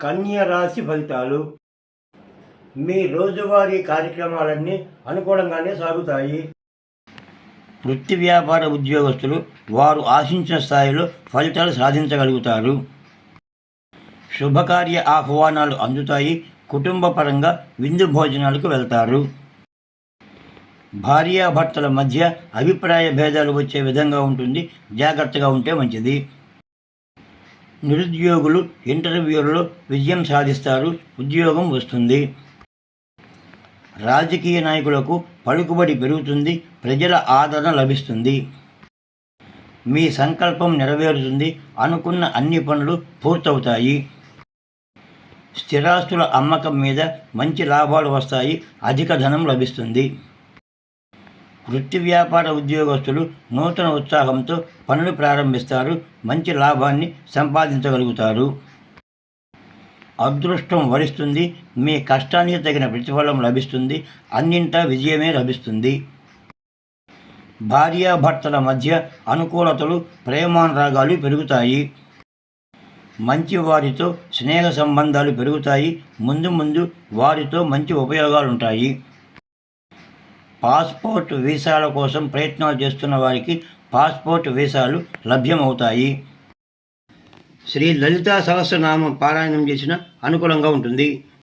కన్య రాశి ఫలితాలు. మీ రోజువారీ కార్యక్రమాలన్నీ అనుకూలంగానే సాగుతాయి. వృత్తి వ్యాపార ఉద్యోగస్తులు వారు ఆశించిన స్థాయిలో ఫలితాలు సాధించగలుగుతారు. శుభకార్య ఆహ్వానాలు అందుతాయి. కుటుంబ పరంగా విందు భోజనాలకు వెళ్తారు. భార్యాభర్తల మధ్య అభిప్రాయ భేదాలు వచ్చే విధంగా ఉంటుంది. జాగ్రత్తగా ఉంటే మంచిది. నిరుద్యోగులు ఇంటర్వ్యూలలో విజయం సాధిస్తారు ఉద్యోగం వస్తుంది. రాజకీయ నాయకులకు పలుకుబడి పెరుగుతుంది ప్రజల ఆదరణ లభిస్తుంది. మీ సంకల్పం నెరవేరుతుంది అనుకున్న అన్ని పనులు పూర్తవుతాయి. స్థిరాస్తుల అమ్మకం మీద మంచి లాభాలు వస్తాయి అధిక ధనం లభిస్తుంది. వృత్తి వ్యాపార ఉద్యోగస్తులు నూతన ఉత్సాహంతో పనులు ప్రారంభిస్తారు. మంచి లాభాన్ని సంపాదించగలుగుతారు. అదృష్టం వరిస్తుంది. మీ కష్టానికి తగిన ప్రతిఫలం లభిస్తుంది. అన్నింటా విజయమే లభిస్తుంది. భార్యాభర్తల మధ్య అనుకూలతలు ప్రేమానురాగాలు పెరుగుతాయి. మంచి వారితో స్నేహ సంబంధాలు పెరుగుతాయి. ముందు ముందు వారితో మంచి ఉపయోగాలు ఉంటాయి పాస్పోర్ట్ వీసాల కోసం ప్రయత్నాలు చేస్తున్న వారికి పాస్పోర్ట్ వీసాలు లభ్యమవుతాయి. శ్రీ లలితా సహస్రనామం పారాయణం చేసిన అనుకూలంగా ఉంటుంది.